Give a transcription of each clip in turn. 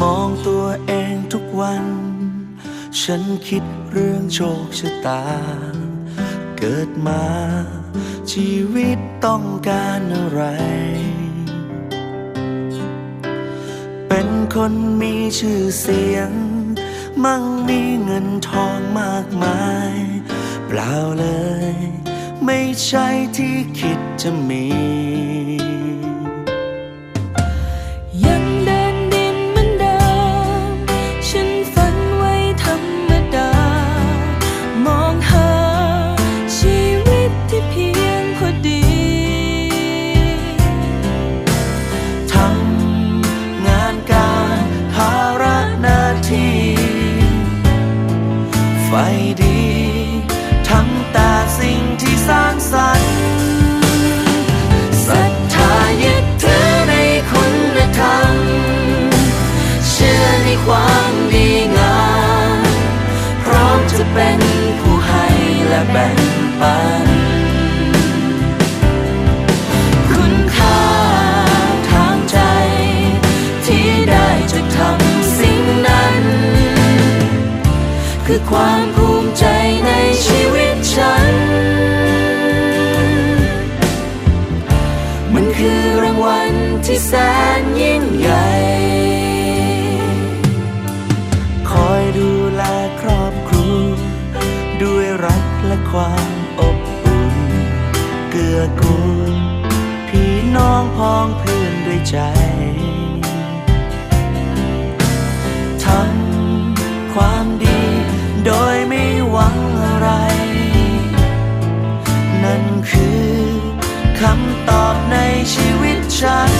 มองตัวเองทุกวัน ฉันคิดเรื่องโชคชะตา เกิดมา ชีวิตต้องการอะไร เป็นคนมีชื่อเสียง มั่งมีเงินทองมากมาย เปล่าเลย ไม่ใช่ที่คิดจะมี คือความภูมิใจในชีวิตฉัน มันคือรางวัลที่แสนยิ่งใหญ่ คอยดูแลครอบครัวด้วยรักและความอบอุ่น เกื้อกูลพี่น้องพ้องเพื่อนด้วยใจ หวังอะไร นั่นคือคำตอบในชีวิตฉัน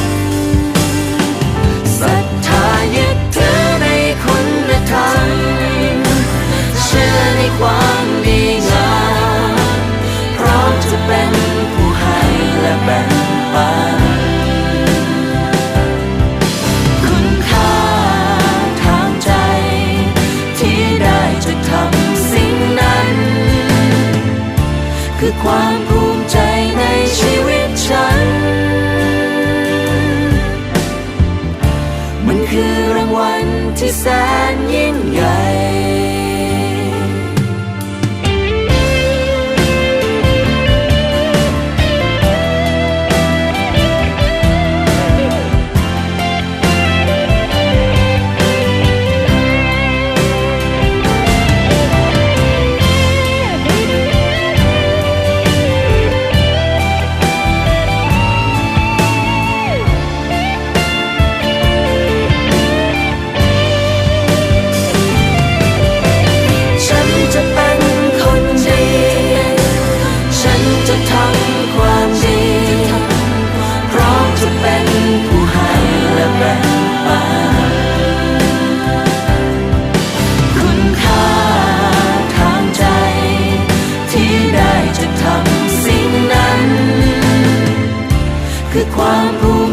แสนยิ่งใหญ่ ได้จะทำสิ่งนั้น คือความรู้